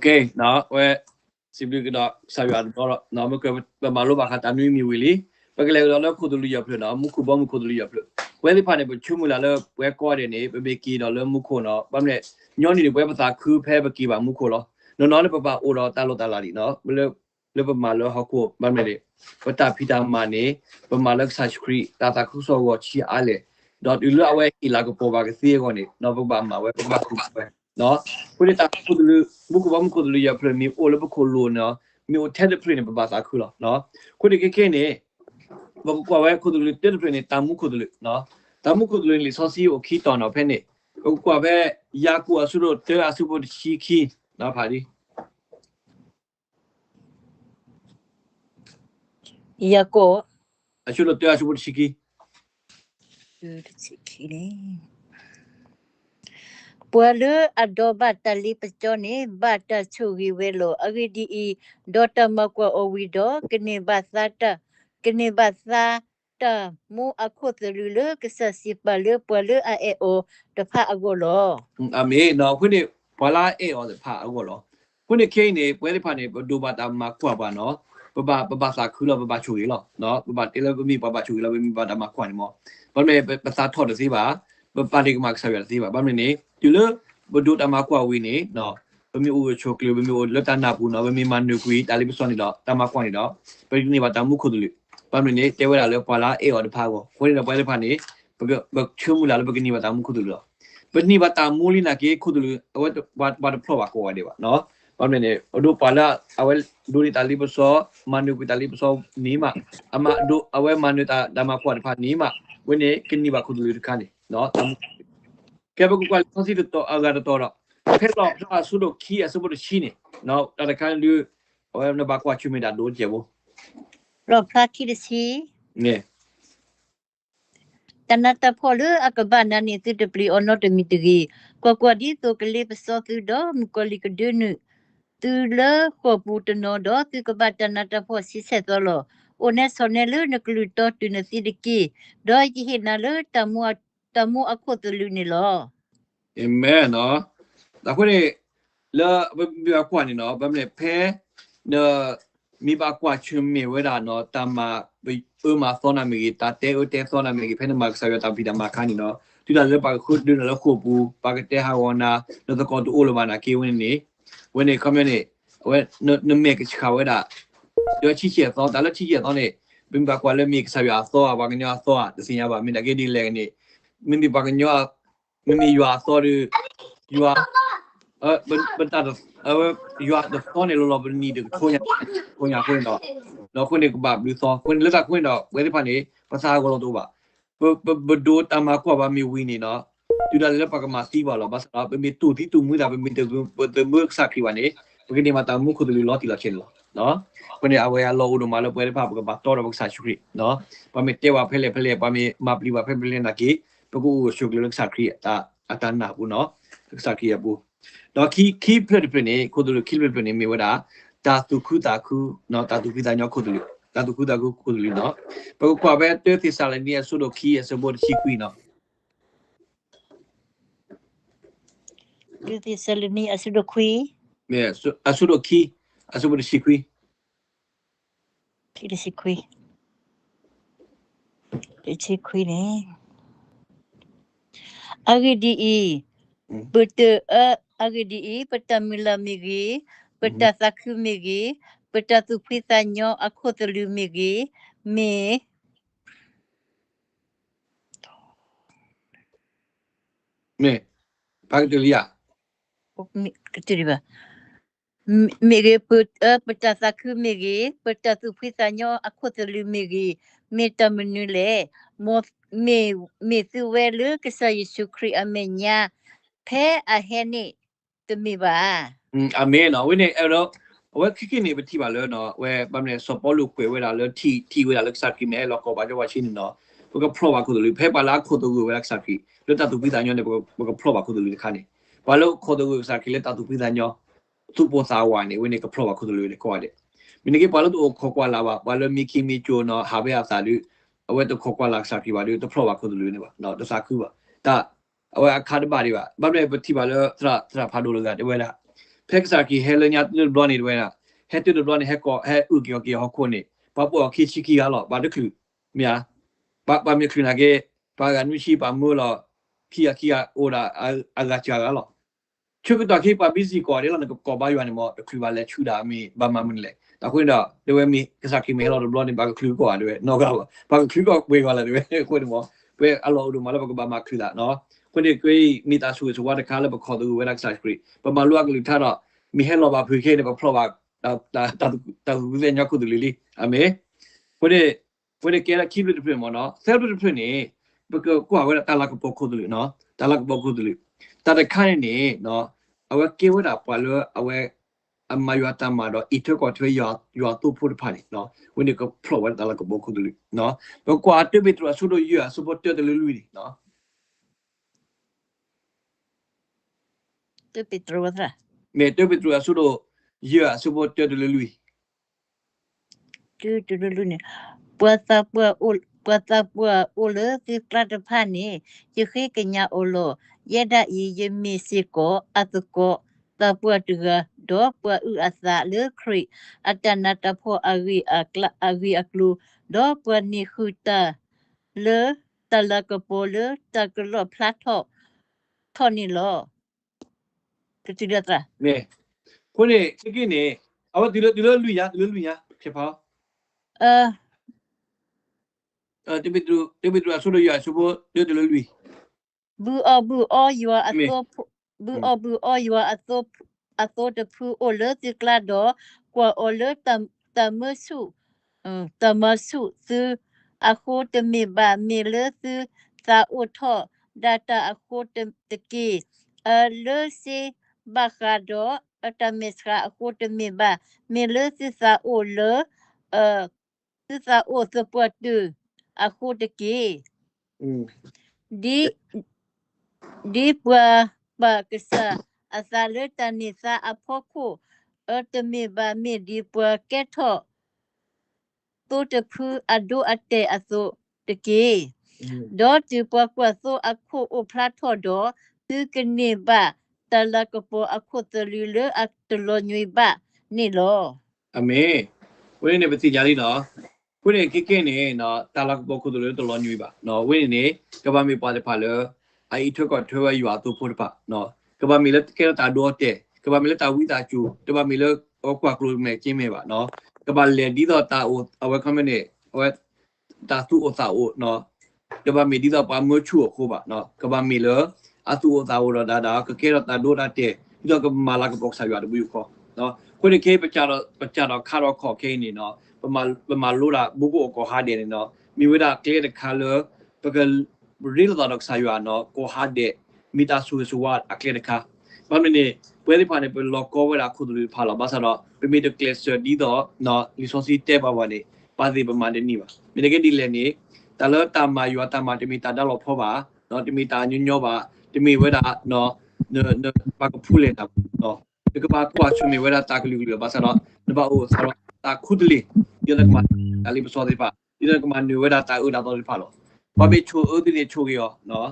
okay နော်ဝဲစီဘလကတော့ဆာရတော့နော်မကဘမလိုပါခတာနွေးမီဝီလီပကလေတော့ခုဒလူရဖလို့နော်မခုဘမခုဒလူရဖလို့ဝဲဒီဖာနေပချုမလာလဝဲကောတယ်နေပပကီတော့လမခုနော်ဗမ်းလေညောနေဝဲပသာခူဖဲပကီပါမခုလောနော်နော်လေပပအိုတော့တာလို့တာလာလီနော်ဘလလေပမာလောဟခုဗမ်းလေဝတာဖီတာမာနေပမာလက်ဆာချခရီတာတာခုဆောကိုချီအားလေတော့ဒီလိုအဝဲအီလာကိုပေါ်ပါကစီကောနေနော်ပပမာဝဲပပခုပဲ နော်ခုဒီတာခုဒလူဘုကဘမခုဒလူရဖလို့မီအိုလဘခုလိုနော်မျိုးထဲတဲ့ဖရနေပပသာခုလောနော်ခုဒီကဲကဲနေဘကွာဝဲခုဒလူတဲ့ဖရနေတာမှုခုဒလူနော်တာမှုခုဒလူလီဆောစီကိုခီတော်နော်ဖဲနေဘကွာဝဲယာကူအဆုတော့တဲအဆုဖို့ချီခီနော်ဖာဒီ Yako အဆုတော့တဲအဆုဖို့ချီခီ Sikile. Pualu adoba tali pechone bata chugi welo agidi i dota makwa owido kene basata kene basata mu akhotelu kesa sipalu pualu a e o de pha agolo အမေနော်ခုနေဘလာအေအော်ဖာအောလောခုနေခိနေပွဲလေးဖာနေဒိုဘာတာမှာကွာပါနော်ပပပပစာခူလောပပချူရီလောနော်ပပတေလပမီပပချူရီလောပမီပါတာမှာကွာနေမောဘာမေပစာထော်တစီပါ ပပတိကမဆက်ရစီပါဘာမေနေဒီလိုဘဒုတမှာကွာဝီနေနော်ဘမီအိုချိုကလဘမီအိုလတနာပူနော်ဘမီမန်နူကွီတာလီပစောနေတော့တမကွာနေတော့ပရိနေပါတမှုခုဒလူဘာမေနေတဲဝဲလာလေပွာလာအေအော်တဖာကိုခွေးနေပွဲလေးဖာနေဘဘချူမူလာလဘကနီပါတမှုခုဒလူပနိဘတာမူလီနာကေခုဒလူဝတ်ဘာဘာဖလောပါကိုဝါဒီပါနော်ဘာမေနေအဒိုပါလာအဝဲဒူရီတာလီပစောမန်နူကွီတာလီပစောနီမာအမဒိုအဝဲမန်နူတာဒမကွာတဖာနီမာဝင်းနေကင်းနီပါခုဒလူတခါနေ နော်တမ်ကဲဘကူကွာကွန်စီတော့အဂါတော့တော့ဖဲတော့အဆုတော့ခီအဆုတော့ချီနေနော်တခါလူအဝဲနဘာကွာချူမီတာဒိုကျေဘော ro pha ki de si နေ tanata pholu akabana ni tu de pli ono de mitigi kwa kwa di to kle peso tu do mukoli ke denu tu le ko pu to no do tu ka ba tanata pho si se to lo one so ne le ne klu to tu ne si de ki do ji hi na le tamu tamu akho to lu ni lo အမေနော်ဒါခွေလာဘဘကွာနေနော်ဗမ်းလေဖဲနော်မိဘကွာချွေမေဝဲတာနော်တမဘဥမာသောနာမီတာတဲဥတဲသောနာမီဖဲနမဆာရတာဗီတာမခါနီနော်ဒီလာလေပါခုဒူနလခုပူပါကတဲဟာဝနာနော်တကောတူအိုလမနာကေဝင်းနေဝင်းနေကွန်မြူနီဝဲနမေကချခဝဲတာယောချီချေသောဒါလချီချေသောနေဘင်ဘကွာလေမီကဆာရသောဘာကညောသောတစင်ရပါမင်းတကေဒီလေနေ မင်းဒီဘာကညောမင်းဒီယွာသောရ you are uh but but that uh you are the phone lo lo ni de ko nya ko nya ko ndo no ko ni ko ba bi so ko ni la ko ndo we de pa ni pa sa ko lo to ba b b do ta ma ko ba mi wi ni no tu da le pa ka ma si ba lo ba sa ba mi tu ti tu mu da ba mi de de mu sa ki ba ni ba ki ni ma ta mu ko de lo ti la chen lo no ko ni a we ya lo do ma lo pwe de pa ba ba to da ba sa chu ri no ba mi te wa phe le phe le ba mi ma pli ba phe phe le na ki ba ko shu ki lo sa kri ta atana bu no စကီယဘူတော့ခီခီဖလက်ဖလက်နေကိုတို့ခီဖလက်ဖလက်နေမြေဝတာတာတုခုတာ ခုနော်တာတုခိတာညောခုတို့တာတုခုတာခုခုတို့နော်ဘကွာပဲတဲသီဆာလနီအဆုတို့ခီအစဘောချီကွီနော် tu ti selini asudo khui မြေအဆုတို့ခီအစဘောချီကွီ ki de si khui de chi khui ne agidi i Betul uh, agadi i petamila migi peta sakhu migi peta tu pisanyo aku telu migi me မြေဘာကတလီယာ ketiri ba migi put uh, peta sakhu migi peta tu pisanyo aku telu migi me tamunule mo me me tu welu kesa yesu kri amenya phe aheni tumi ba အမေနော်ဝင်းနေအဲ့တော့ဝဲခိခိနေပတိပါလဲနော်ဝဲဗမ်းနေစောပေါ်လူခွေဝဲလာလဲတီတီဝဲလာလက်စားကိမဲလောကောပါကြဝချင်းနော်ဘကပရောပါခုတို့လူဖဲပါလာခုတို့ဝဲလက်စားကိလွတ်တတူပိသားညောနေဘကပရောပါခုတို့လူခါနေဘာလို့ခုတို့ဝဲစားကိလက်တတူပိသားညောသူပေါ်စားဝိုင်းနေဝင်းနေကပရောပါခုတို့လူလေကွာတဲ့မင်းကဘာလို့တော့ခေါ်ကွာလာပါဘာလို့မီကီမီချိုနော်ဟာဘဲအစားလူ အဝဲတော့ခေါ်ကွာလာစားကိပါလို့တော့ပရောပါခုတို့လူနေပါနော်တစားခုပါဒါအဝဲအခါတပါတွေပါဘာလဲပတိပါလဲသရသရဖာတို့လူကတဝဲလားဖက်ကစားကီဟဲလညာတူဘလောနေတွေနာဟဲတူဘလောနေဟဲကောဟဲဥကီယကီဟခုနေပပခီချီကီရလောဘာဒခုမြာပပမြခနာကေပါကနုရှိပါမို့လောခီယခီယအိုရာအလာချာလော chupi ta ki pa busy ko re la ko ko ba yuan mo khu ba le chu da mi ba ma mun le ta khu da de we mi ka sa ki me lo blo ni ba khu ko de we no ga ba ba khu ko we ga la de we khu de mo we a lo do ma la ba ba ma khu da no khu de kwe mi ta su so wa da ka la ba ko do we na sa kri ba ma lu ga lu ta da mi he lo ba phu ke ne ba phlo ba ta ta ta ta u de nya ku du li li a me khu de khu de ke la ki lu de phu mo no self de phu ni ba ko ko wa da ta la ko ko du li no ta la ko ko du li တတခါနေနော်အဝကေဝတာပလောအဝအမယတာမာတော့အီထကောထွေရရတူဖို့ဖာနေနော်ဝင်ကဖလောဝတာလကဘခုဒလူနော်ဘကွာတဘိတရဆုဒရဆပတ်တတလူလူနော်တဘိတရဝတာမေတဘိတရဆုဒရဆပတ်တတလူလူတူတူလူနေပွာတာပွာဥ กกว่าเวตาลากปอคุดุลิเนาะตาลากปอคุดุลิตาตะคานี่เนาะ အဝကေဝဒပွာလအဝအမယတာမတော့အထကောထွေရရတူဖို့ဖာနေနော်ဝင်းကဖလောဝတလာကဘခုဒလူနော်ဘကွာတဘီထရဆူဒရဆူပေါ်တလူလူနော် tu Petro tra မေတဘီထရဆူဒရဆူပေါ်တလူလူ tu tu lu ni puasa pua ul puasa pua ul ti klata phani ye khe kenya olo yeda yi ye mi si ko atko ta pua tu ga do pua u asa le kri atana ta pho awi akla awi aklu do pua ni khuta le tala ko po le ta ko lo platho thoni lo tu tu tra မေခုနေကိကိနေအဝဒီလိုဒီလိုလူရဒီလိုလူရဖြစ်ပါ uh အဲ တဘီထတဘီထရဆူဒရဆူပေါ်တလူလူ bu o bu o you are a Me. so bu Mm. o bu o you are a so a so de pu o le ti kla do kwa o le tam tam su um tam su su a ko te me ba me le su sa o tho data a ko te te ki a le si ba kha do a ta me sa a ko te me ba me le si sa o le အခုတကေဒီဒီပွာပါကစားအစာလွတ်တနိစာအဖို့ခုအတမေဘာမေဒီပွာကက်ထောတူတခုအဒုအတဲအစုတကေဒေါ်တူပွာကွာဆိုအခုအဖလာထောဒေါ်သူကနေဘာတလကပေါ်အခုတလူလအတလညွေဘာနေလောအမေဝိနေပတိကြလိနော် ဝင်းနေကိကိနေနော်တာလကဘခုဒလိုတလောညွေပါနော်ဝင်းနေကဘာမီပါတဲ့ဖာလေအိုက်ထွက်ကထွေဝယူအတူဖို့ပါနော်ကဘာမီလက်ကေတာဒိုတဲ့ကဘာမီလက်တာဝီတာကျူတဘာမီလက်အောကွာကလိုမဲကျင်းမဲပါနော်ကဘာလေဒီတော့တာအိုအဝဲခမနေအဝဲတာသူအသာအိုနော်ကဘာမီဒီတော့ပါမချူခိုးပါနော်ကဘာမီလအတူအသာအိုဒါဒါကကေရတာဒိုတာတဲ့ဒီတော့ကမာလာကဘောက်ဆာယူအတူယူခေါ်နော်ခွေကေပကြတော့ပကြတော့ခါတော့ခေါ်ခဲနေနော် ပမာပမာလို့တာဘူကိုကိုဟာတယ်နေနော်မိဝဒကလေတခါလပကရီလတော့ဆာယူအနော်ကိုဟာတဲ့မီတာဆူဆူဝတ်အကလေတခါဘာမနေပွဲဒီဖာနေပလောကောဝလာခုဒူဖာလာဘာသာတော့ပမီတကလစ်ဒီတော့နော်လီဆိုစီတဲပါပါနေပါစီပမာနေနီပါမင်းကဒီလေနေတာလတာမာယူတာမာတမီတာတော့ဖောပါနော်တမီတာညညောပါတမီဝဲတာနော်နော်ဘာကဖူလေတာနော်ဒီကဘာကွာချွေဝဲတာတာကလူလူဘာသာတော့နဘာအိုဆာတော့ တာခုဒလီဒီလကမအလီပစောဒီပါဒီလကမနွေဝဲတာတာဥဒါတော့ဒီပါလို့ဘာမေချိုဥဒီနေချိုကရောနော်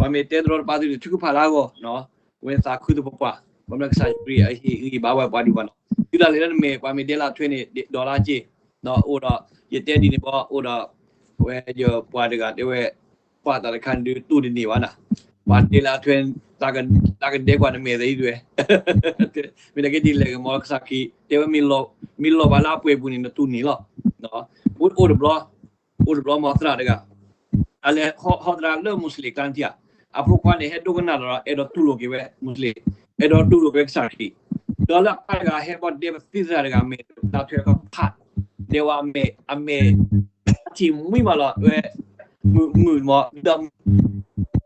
ဘာမေတဲတော့ပါဒီချုကဖလာကောနော်ဝဲစာခုဒပပွားဘာမလကဆိုင်ပရီအဟီဟီဘာဝဲပွားဒီပါနော်ဒီလာလေနမေဘာမေဒဲလာထွေးနေဒေါ်လာကြီးနော်အိုတော့ရတဲ့ဒီနေပေါ့အိုတော့ဝဲရပွားတကတဲဝဲပွားတာခန်ဒီတူဒီနေဝါနာ ဘာဒီလာထွေးတာကန်တာကန်ဒေကွာနမေသေးတွေ mi da che di le mo sa ki te mi lo mi lo va la pue buni no tu ni lo no u u de blo u de blo mo tra de ga ale ho ho tra le musli kan tia a pro kwa ne he do na lo e do tu lo ke we musli e do tu lo ke sa ki do la ka ga he bo de ti sa de ga me ta thwe ka phat de wa me a me ti mui ma lo we mu mu mo da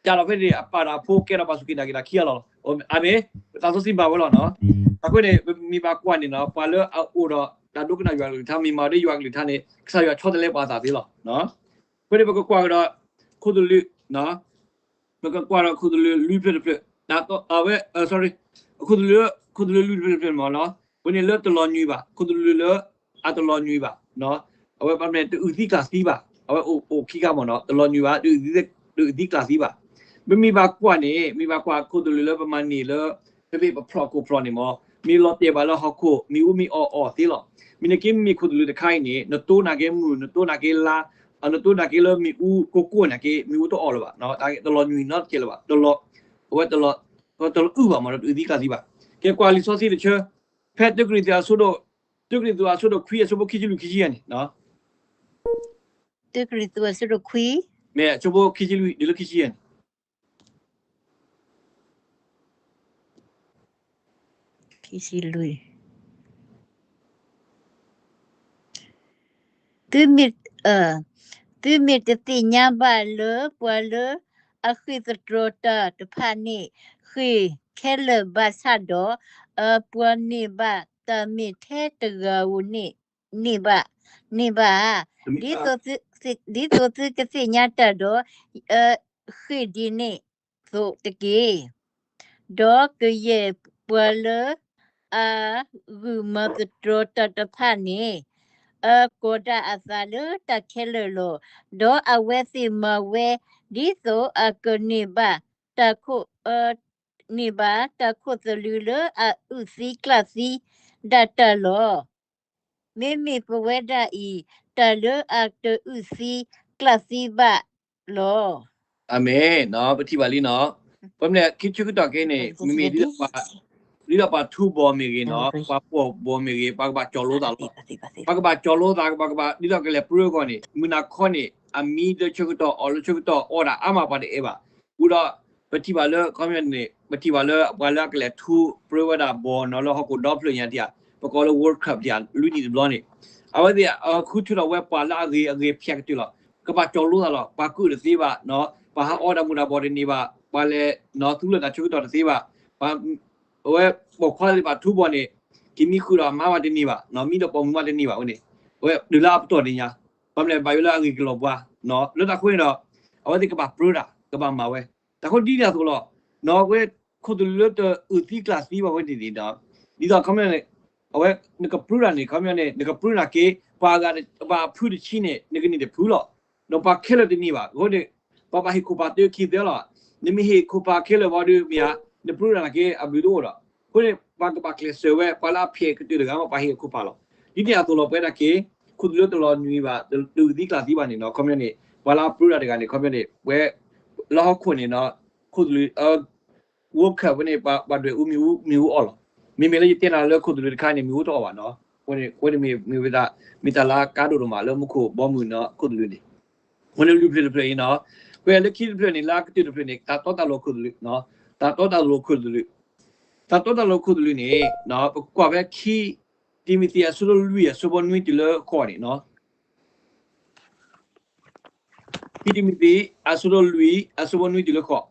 တူသီကစီပါအဝဲအိုအိုခိကမနော်တလောညူပါတူသီတူသီကစီပါမိဘကွာနေမိဘကွာခုဒလူလောပမာနေလောပြပြပပရကိုပရနေမော mi lo te ba lo ha ko mi u mi o o ti lo mi ne kim mi khud lu de khai ni no to na ge mu no to na ge la a no to na ge lo mi u ko ko na ge mi u to o lo ba no ta ge to lo nyi not ke lo ba to lo wa to lo to lo u ba ma lo u di ka di ba မမီပါကွာနေမိပါကွာကိုတူလပမနီလတပိပပရကိုပရနီမောမီလောတေဘလဟခုမီဦးမီအော်အော်တီလောမီနကိမီခုတူလတခိုင်နေနတိုးနာကေမူနတိုးနာကေလာအနတိုးနာကေလမီဦးကိုကိုနာကေမီဦးတော့အော်လောပါနော်တာကေတလောညွီနော်ကေလောပါတလောဝတ်တလောတလောဥပါမတော့ဥဒီကစီပါကေကွာလီဆိုစီတချေဖက်ဒဂရီတာဆိုတော့ဒဂရီတာဆိုတော့ခွေးဆိုဘခိချလူခိချရနေနော်ဒဂရီတာဆိုတော့ခွေးမဲချိုဘခိချလူဒီလခိချရနေ သို့တကေဒေါကရဲ့ပွာလ အာဂူမတ်တရတတဖာနေအကိုဒအသလတခဲလလောဒေါအဝဲစီမဝဲဒီသောအကနေပါတခုအနေပါတခုသလူလအဥစီကလစီဒတလောမိမိပဝဲဒဤတလအတဥစီကလစီဘလောအမေနော်ပတိပါလီနော်ဘယ်မလဲခိချူကတော့ကေနေမိမိဒီပါ ဒီတော့ပါသူဘောမီကေနော်ပါပေါ်ဘောမီကေပါကပါကျော်လို့တာလို့ပကဘာကျော်လို့တာပကဘာဒီတော့ကလေးပရိုကောနေမနာခေါနေအမီတချုကတော့အော်လချုကတော့အော်ဒါအမပါတဲ့အေပါဘူးတော့ပတိပါလောကွန်မြူနတီပတိပါလောဘလာကလေးသူပရိုဝဒါဘောနော်လောဟကိုဒေါပလရန်တီယာပကောလောဝတ်ကပ်တီယာလူဒီဘလောနေအဝဒီအခုထူတော့ဝက်ပါလာရေအရေဖြတ်တူလောကဘာ ကျော်လို့တာလောပါကုရသေးပါနော်ပါဟာအော်ဒါမူနာဘော်ဒီနေပါပါလေနော်သူလတာချုကတော့သေးပါပါဝဲဘောခွာလေးပါသူဘောနေ kimi kura mawa de ni ba no mi do pom ma de ni ba oni we de la to ni nya pam le ba yo la ngi klo bwa no lo ta khwin do awa de ka ba pro da ka ba ma we ta kho di da so lo no we kho de lo to u ti class ni ba we di di da di da kam ne awa ne ka pro da ni kam ne ne ka pro da ke pa ga ba phu de chi ne ne ka ni de phu lo no pa khelo de ni ba go de pa pa hi ko pa de ki de lo ni mi hi ko pa khelo ba de mi ya ne pro da ke abu do da ခုနေပါကပါကလေးဆွဲပါလာဖေကတူတကမပါဟေခုပါလို့ဒီတရားတော်ပဲတာကေခုဒလို့တော်ညွေပါလူဒီကလာဒီပါနေနော် community ဝလာပရတာတကနေ community ဝဲလောက်ခုနေနော်ခုဒလူအဝကဝနေပါပါတွေဦးမြူမြူအော်မိမေလေးတင်လာလို့ခုဒလူတခါနေမြူတော့ပါနော်ကိုနေကိုနေမီမီဝဒမီတလာကားတို့မှာလို့မခုဘောမှုနော်ခုဒလူနေဝင်လူပြပြပြနော်ဝဲလက်ခိပြနေလာကတိပြနေတာတော့တလို့ခုဒလူနော် တာတော့တလို့ခုဒလူ ta to da lo khu lu ni no kwa ba ki timothy asu lo lu ya so bon nui ti lo ko ni no ki timothy asu lo lu asu bon nui ti lo ko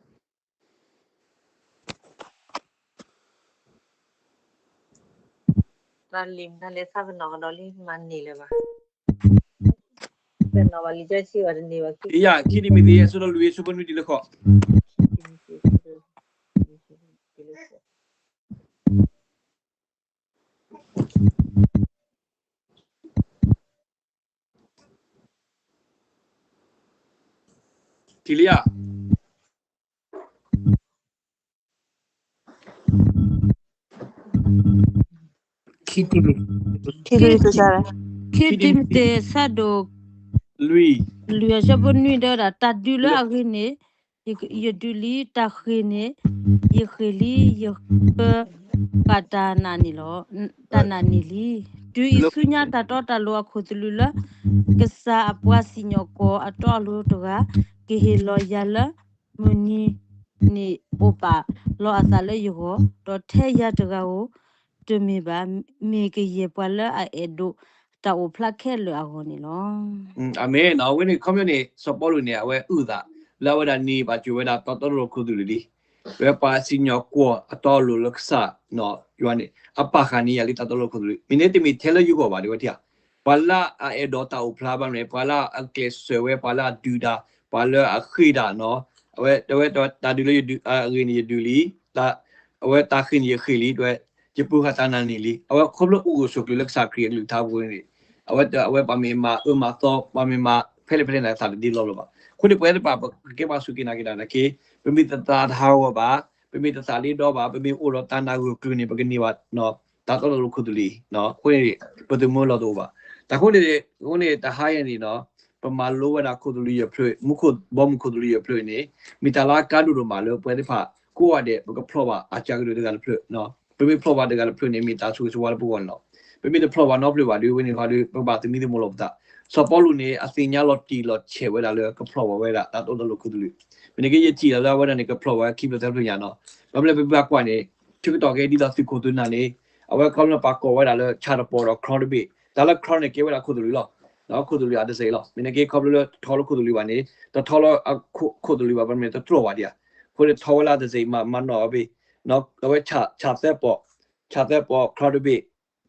ตาลิมทะเลซาบนอกดอลลี่มันนี่เลยปะเป็นนอวาลิจชิวะนี่วะคิด ya ki timothy asu lo lu so bon nui ti lo ko တီလီယာ Kitty. คิดดูสิจ้า Kitty de sado nani lo tanani li du isunya ta to ta lo khotulula ကစားအပွားစီညောကိုအတော်လို့တကကေဟီလောရလာမနီ ke he lo yala muni ni opa lo asale yugo to the ya daga wo to mi ba mi ke ye pa la a edo ta o pla khe lo a go ni lo amen now when you come ni support ni a we u da la wa da ni ba ju we da to to lo khu du li ဝေပါစညောကောအတော်လိုလက္ခဏနော်ယွနိအပခဏီယလိတတော်လိုခုမင်းတိမီထဲလယူကောပါဒီဝတိယပါလာအေဒေါ်တာဥဖလာဘံရေပါလာအကေဆွေဝေပါလာဒူဒါ ပါလအခိဒါနော်အဝဲတဝဲတာဒူလေးအဂိနီဒူလီတာအဝဲတာခိနီခိလီတွေ့ဂျပူဟာတနာနီလီအဝဲခဘလဥကိုဆုကလက်စာခရီလူသားဘူးနေအဝဲအဝဲပါမေမာအမသောပါမေမာဖဲလေဖဲလေနေတာဒီလောလောပါခုနေပွဲပါကေပါစုကိနာကိတာနကေပမိတတာသာဝပါပမိတစာလေးတော့ပါပမိဥရောတနာကိုကလူနေပကနေပါနော်တာတော့လို့ခုတူလီနော်ခွေးပဒုမောလောတော့ပါတခုနေခုနေတာဟာရနေနော် ပမာလောဝဒခုဒလီရဖွေမခုဘောမခုဒလီရဖွေနေမီတလာကာဒူတို့မာလောပွဲတဖကိုရတဲ့ဘကဖလောပါအချာကလူတွေကလည်းဖွေနော်ပမိဖလောပါတွေကလည်းဖွေနေမီတာဆူဆူဝါလပူဝနော်ပမိတဖလောပါနော်ပလပါဒီဝင်းနေခါဒီပပသမီးမလို့တာစပေါ်လူနေအစညာလော်တီလော်ချေဝဲလာလေကဖလောဝဲလာတာတော့လို့ခုဒလူမင်းကြီးကြည့်လာဝဲနေကဖလောဝဲခိပတဲ့လူညာနော်ဘာမလဲပပကွာ နေ TikTok ရဲ့ဒီတော့စီကိုတွနာနေအဝဲကောင်းပါကောဝဲလာလေချာတော့ပေါ်တော့ crowd ဘေဒါလည်း crowd နေကေဝဲလာခုဒလူလောနော်ခုဒလူရတဲ့စေလောမင်းကြီးခေါပလို့ထော်လို့ခုဒလူပါနေတော့ထော်လို့ခုဒလူပါဘာမလဲတော့တော့ပါဒီခုထော်လာတဲ့စေမမနော်ဘေနော်အဝဲချချတဲ့ပေါ်ချတဲ့ပေါ် crowd ဘေ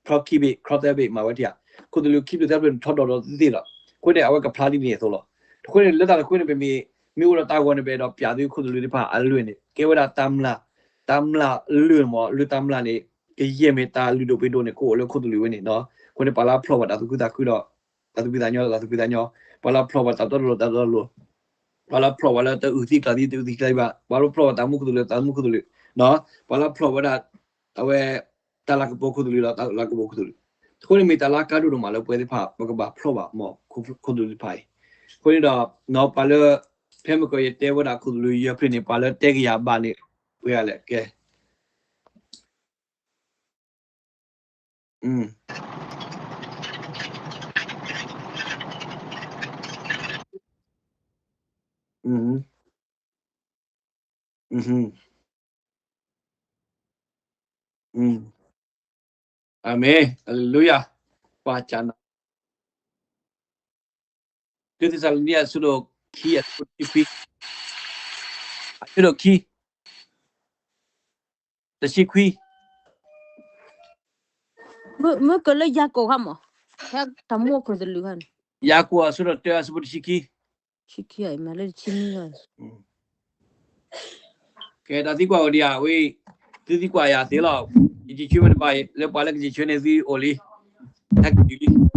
crowd keep it crowd that bit မှာဝတ်တရားကိုတို့လူ keep that bit ထော်တော်တော်သိတော့ကိုတဲ့အဝက်ကဖလားဒီနေဆိုလို့ကိုတဲ့လက်တာကိုတဲ့ပေမီမြို့တော့တာဝန်နေပဲတော့ပြာသေးကိုတို့လူတွေဖာအလွင်နေကေဝဒတမ်လာတမ်လာလွင်မောလူတမ်လာနေကရေမေတာလူတို့ပေတို့နေကိုလည်းကိုတို့လူဝင်နေနော်ကိုတဲ့ပါလာဖလောဝတာသူကတာခုတော့ တာသူကတာညောတာသူကတာညောပါလာဖလောဝတာတော့လို့တာတော့လို့ပါလာဖလောဝလာတူဥတိကတိတူတိကလိုက်ပါပါလာဖလောဝတာမှုကိုတို့လေတာမှုကိုတို့လေနော်ပါလာဖလောဝတာအဝဲ tala ko boku dulu la la ko boku dulu ko ni mi tala ka dulu ma lo pwe pha ba ka ba phlo ba mo ko ko dulu phai ko ni da no pa le phe mo ko ye te wa da ko dulu ye phri ni pa le te ka ya ba ni we ya le ke mm mhm mhm mm Amen. Hallelujah. Pachana. This is Alnia Sudo Ki at Puti. Sudo Ki. The Shikwi. မမကလေရကိုဟမဟက်တမောကိုဒလူဟန် Yakua Sudo Tea Subut Shiki. ချီကီအမလေးချင်းနီရ Que da Tigua Odia. We. Tigua Ya Tila. Ichi Chuman by Le Palak Jichunezi Oli. Thank you.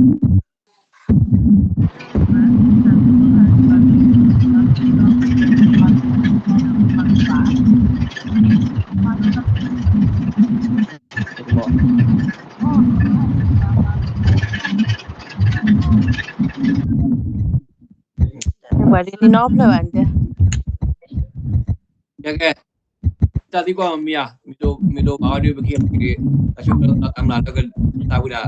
Ba di ni no pla ban de. Yaga. Da Tigua Mia. Mito Mito Audio Baki. Ashuka Amna Tagal Taguda.